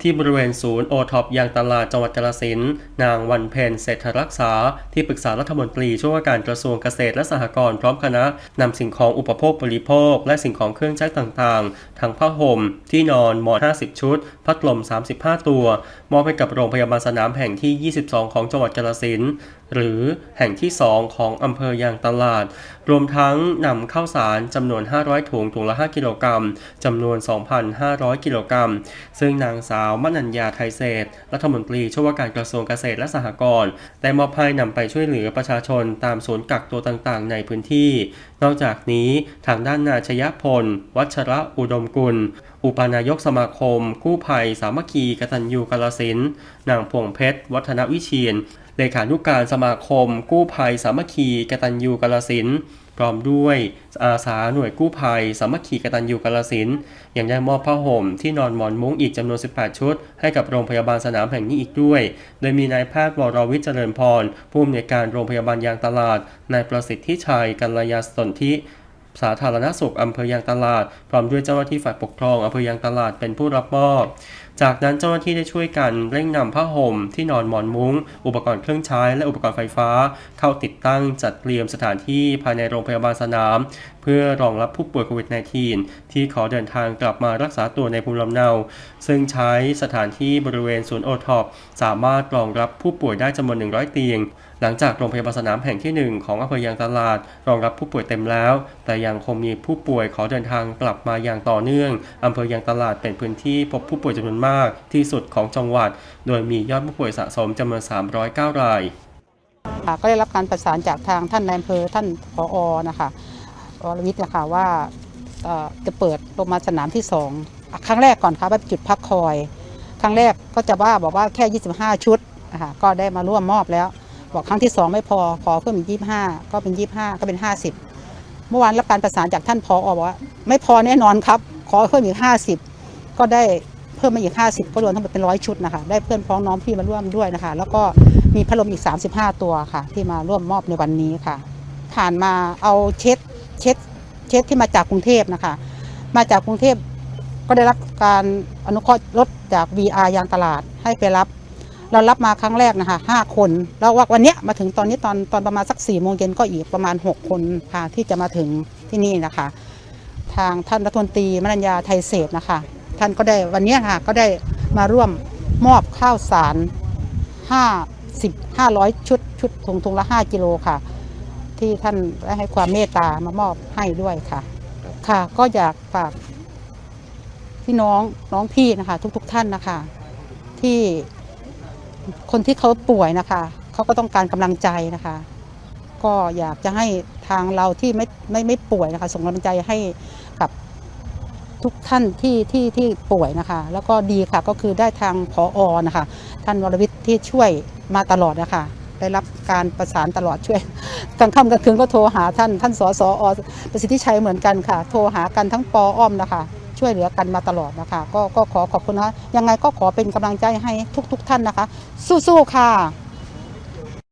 ที่บริเวณศูนย์โอท็อปยางตลาดจังหวัดกาฬสินธุ์นางวันเพ็ญเศรษฐรักษา ที่ปรึกษารัฐมนตรีช่วยว่าการกระทรวงเกษตรและสหกรณ์พร้อมคณะนำสิ่งของอุปโภคบริโภค และสิ่งของเครื่องใช้ต่างๆ ทั้งผ้าห่ม ที่นอนหมอน 50 ชุด พัดลม 35 ตัว มอบให้กับโรงพยาบาลสนามแห่งที่ 22 ของจังหวัดกาฬสินธุ์ หรือแห่งที่ 2 ของอำเภอยางตลาด รวมทั้งนำข้าวสารจำนวน 500 ถุงถุงละ 5 กิโลกรัมจำนวน 2,500 กิโลกรัม ซึ่งนางสาวมนัญญาไทยเศรษฐรัฐมนตรีช่วยว่าการกระทรวงเกษตรและสหกรณ์ได้มอบให้นำไปช่วยเหลือประชาชนตามศูนย์กักตัวต่างๆ ในพื้นที่ นอกจากนี้ทางด้านนายชยพล วัชระอุดมกุล อุปนายกสมาคม กู้ภัย สามัคคีกตัญญูกาลสินนางพวงเพชร วัฒนวิเชียน เลขานุการสมาคม กู้ภัยสามัคคีกตัญญูกาลสินพร้อมด้วยอาสาหน่วยกู้ภัยสามัคคีกตัญญูกาลสินยังได้มอบผ้าห่มที่นอนหมอนมุ้งอีกจำนวน 18 ชุด ให้กับโรงพยาบาลสนามแห่งนี้อีกด้วย โดยมีนายแพทย์วรวิทย์เจริญพรผู้อำนวยการโรงพยาบาลยางตลาดนายประสิทธิชัยกัลยาสนธิ สาธารณสุขอำเภอยางตลาด พร้อมด้วยเจ้าหน้าที่ฝ่ายปกครองอำเภอยางตลาดเป็นผู้รับมอบ จากนั้นเจ้าหน้าที่ได้ช่วยกันเร่งนำผ้าห่มที่นอนหมอนมุง้ง อุปกรณ์เครื่องใช้และอุปกรณ์ไฟฟ้า เข้าติดตั้งจัดเตรียมสถานที่ภายในโรงพยาบาลสนามเพื่อรองรับผู้ป่วยโควิด -19 ที่ขอเดินทางกลับมารักษาตัวในภูมิลำเนา ซึ่งใช้สถานที่บริเวณศูนย์โอท็อปสามารถรองรับผู้ป่วยได้จำนวน 100 เตียง หลังจากโรงพยาบาลสนามแห่งที่ 1 ของอำเภอยางตลาด รองรับผู้ป่วยเต็มแล้ว แต่ยังคงมีผู้ป่วยขอเดินทางกลับมาอย่างต่อเนื่องอำเภอยางตลาดเป็นพื้นที่พบผู้ป่วยจำนวนมากที่สุดของจังหวัด โดยมียอดผู้ป่วยสะสมจำนวน 309 รายก็ได้รับการประสานจากทางท่านนายอำเภอท่านผอนะคะ วรวิทย์นะคะว่าจะเปิดโรงพยาสนามที่สองครั้งแรกก่อนค่ะว่าเป็นจุดพักคอย ครั้งแรกก็จะว่าบอกว่าแค่ 25 ชุดนะคะก็ได้มาร่วมมอบแล้ว บอกครั้งที่สองไม่พอขอเพิ่มอีก25 ก็เป็น 25 ก็เป็น 50 เมื่อวานรับการประสานจากท่านพอบอกว่า ไม่พอแน่นอนครับ ขอเพิ่มอีก 50 ก็ได้เพิ่มมาอีก 50 ก็รวมทั้งหมดเป็นร้อยชุดนะคะได้เพื่อนพ้องน้องพี่มาร่วมด้วยนะคะ แล้วก็มีพัดลมอีก 35 ตัวค่ะ ที่มาร่วมมอบในวันนี้ค่ะ ผ่านมาเอาเช็ด เช็ดเช็ดที่มาจากกรุงเทพนะคะ มาจากกรุงเทพก็ได้รับการอนุเคราะห์รถจาก VR ยางตลาดให้ไปรับ เรารับมาครั้งแรกนะคะห้าคน แล้วว่าวันนี้มาถึงตอนนี้ตอนตอนประมาณสักสี่โมงเย็นก็อีกประมาณ 6 คนค่ะที่จะมาถึงที่นี่นะคะ ทางท่านรัฐมนตรีมนัญญาไทยเศษนะคะ ท่านก็ได้วันนี้ค่ะก็ได้มาร่วมมอบข้าวสาร50 500 ชุดชุดถุงถุงละ 5 กิโลค่ะ ที่ท่านได้ให้ความเมตตามามอบให้ด้วยค่ะ ค่ะ ก็อยากฝากพี่น้องน้องพี่นะคะ ทุกๆทท่านนะคะ ที่คนที่เขาป่วยนะคะเขาก็ต้องการกำลังใจนะคะ ก็อยากจะให้ทางเราที่ไม่ไม่ไม่ป่วยนะคะ ส่งกำลังใจให้กับทุกท่านที่ที่ที่ป่วยนะคะ แล้วก็ดีค่ะก็คือได้ทางพออนะคะ ท่านวรวิทย์ที่ช่วยมาตลอดนะคะ ได้รับการประสานตลอดช่วยกลางค่ำกลางคืนก็โทรหาท่านท่านสสอประสิทธิชัยเหมือนกันค่ะ โทรหากันทั้งปออ้อมนะคะ ช่วยเหลือกันมาตลอดนะคะ ก็ก็ขอขอบคุณนะคะยังไงก็ขอเป็นกำลังใจให้ทุก ๆ ท่านนะคะ สู้ๆค่ะ